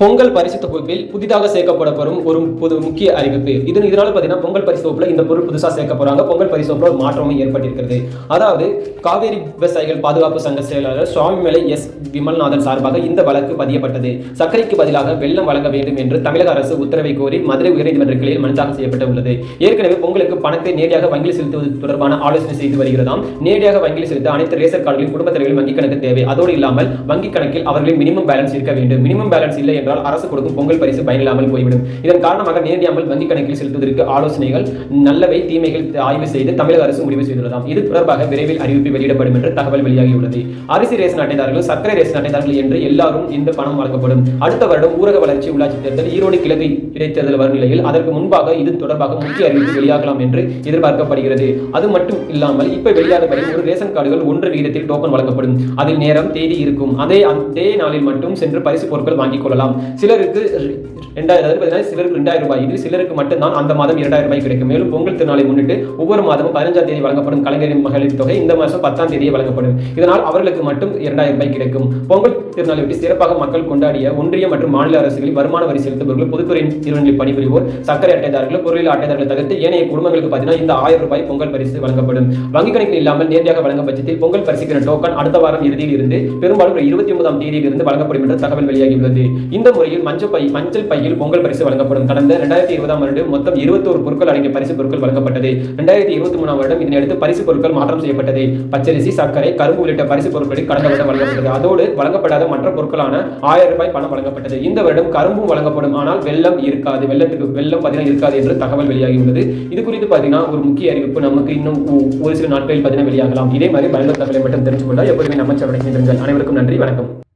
பொங்கல் பரிசு தொகுப்பில் புதிதாக சேர்க்கப்படப்படும் ஒரு புது முக்கிய அறிவிப்பு. இதன் இதனால பார்த்தீங்கன்னா பொங்கல் பரிசு தொகுப்பில் இந்த பொருள் புதுசாக சேர்க்க போகிறாங்க பொங்கல் பரிசு தொகுப்பில் ஒரு மாற்றமும் ஏற்பட்டிருக்கிறது. அதாவது காவேரி விவசாயிகள் பாதுகாப்பு சங்க செயலாளர் சுவாமிமலை எஸ். விமல்நாதன் சார்பாக இந்த வழக்கு பதியப்பட்டது. சர்க்கரைக்கு பதிலாக வெள்ளம் வழங்க வேண்டும் என்று தமிழக அரசு உத்தரவை கோரி மதுரை உயர்நீதிமன்ற கிளையில் மனு தாக்கல் ஏற்கனவே பொங்கலுக்கு பணத்தை நேரடியாக வங்கியில் செலுத்துவது தொடர்பான ஆலோசனை செய்து வருகிறதாம். நேரடியாக வங்கியில் செலுத்த அனைத்து ரேசர் கார்டுகளின் குடும்பத் தலைவர்கள் வங்கி கணக்கு தேவை. அதோடு இல்லாமல் வங்கி கணக்கில் அவர்களின் மினிமம் பேலன்ஸ் இருக்க வேண்டும். மினிமம் பேலன்ஸ் இல்லை என்றால் அரசு கொடுக்கும் பொங்கல் பரிசு பயனில்லாமல் போய்விடும். இதன் காரணமாக நேரடியாமல் வங்கி கணக்கில் செலுத்துவதற்கு ஆலோசனைகள் நல்லவை தீமைகள் ஆய்வு செய்து தமிழக அரசு முடிவு செய்துள்ளதாம். இது தொடர்பாக விரைவில் அறிவிப்பு வெளியிடப்படும் என்று தகவல் வெளியாகியுள்ளது. அரிசி ரேஷன் அட்டைதாரர்கள் சர்க்கரை ரேஷன் அட்டைதாரர்கள் என்று எல்லாரும் இந்த பணம் வழங்கப்படும். அடுத்த வருடம் ஊரக வளர்ச்சி உள்ளாட்சி தேர்தல் ஈரோடு கிழக்கு இடைத்தேர்தல் வரும் நிலையில் அதற்கு முன்பாக இது தொடர்பாக முக்கிய அறிவிப்பு வெளியாகலாம் என்று எதிர்பார்க்கப்படுகிறது. அது மட்டும் இல்லாமல் இப்ப வெளியாகப்படி ஒரு ரேஷன் கார்டுகள் ஒன்று விகிதத்தில் டோக்கன் வழங்கப்படும். அதில் நேரம் தேதி இருக்கும். அதே அதே நாளில் மட்டும் சென்று பரிசு பொருட்கள் வாங்கிக் கொள்ளலாம். சிலருக்கு ரெண்டாயிரம் அதாவது பார்த்தீங்கன்னா சிலருக்கு ரெண்டாயிரம் ரூபாய். இது சிலருக்கு மட்டும்தான் அந்த மாதம் இரண்டாயிரம் ரூபாய் கிடைக்கும். மேலும் பொங்கல் திருநாளை முன்னிட்டு ஒவ்வொரு மாதமும் பதினஞ்சாம் தேதி வழங்கப்படும் கலைஞரின் மகளிர் தொகை இந்த மாதம் பத்தாம் தேதியே வழங்கப்படும். இதனால் அவர்களுக்கு மட்டும் இரண்டாயிரம் ரூபாய் கிடைக்கும். பொங்கல் திருநாளை ஒட்டி சிறப்பாக மக்கள் கொண்டாடிய ஒன்றிய மற்றும் மாநில அரசுகளில் வருமான வரி செலுத்துபவர்கள் பொதுத்துறை நிறுவனங்களில் பணிபுரிவோர் சர்க்கரை அட்டைதாரர்கள் பொருளில் அட்டைதாரர்கள் தவிர்த்து ஏனைய குடும்பங்களுக்கு பார்த்தீங்கன்னா இந்த ஆயிரம் ரூபாய் பொங்கல் பரிசு வழங்கப்படும். வங்கி கணக்கில் இல்லாமல் நேரடியாக வழங்கும் பட்சத்தில் பொங்கல் பரிசுக்கிற டோக்கன் அடுத்த வாரம் இறுதியில் இருந்து பெரும்பாலும் இருபத்தி ஒன்பதாம் தேதியில் இருந்து வழங்கப்படும் என்ற தகவல் வெளியாகியுள்ளது. இந்த முறையில் மஞ்சள் பை மஞ்சள் பையில் பொங்கல் பரிசு வழங்கப்படும். கடந்த ரெண்டாயிரத்தி இருபதாம் ஆண்டு மொத்தம் இருபத்தோரு பொருட்கள் அடங்கிய பரிசு பொருட்கள் வழங்கப்பட்டது. ரெண்டாயிரத்தி இருபத்தி மூணாம் வருடம் இதனையடுத்து பரிசு பொருட்கள் மாற்றம் செய்யப்பட்டது. பச்சரிசி சர்க்கரை கரும்பு உள்ளிட்ட பரிசு பொருட்களில் கடந்த வருடம் வழங்கப்பட்டது. அதோடு வழங்கப்படாத மற்ற பொருட்களான ஆயிரம் ரூபாய் பணம் வழங்கப்பட்டது. இந்த வருடம் கரும்பும் வழங்கப்படும். ஆனால் வெள்ளம் இருக்காது. வெள்ளத்துக்கு வெள்ளம் பார்த்தீங்கன்னா இருக்காது என்று தகவல் வெளியாகியுள்ளது. இது குறித்து பார்த்தீங்கன்னா ஒரு முக்கிய அறிவிப்பு நமக்கு இன்னும் ஒரு சில நாட்களில் பார்த்தீங்கன்னா வெளியாகலாம். இதே மாதிரி பயனுள்ள தகவலை மட்டும் தெரிஞ்சுக்கொள்ள எப்போதுமே நம்ம சேனலை அனைவருக்கும் நன்றி. வணக்கம்.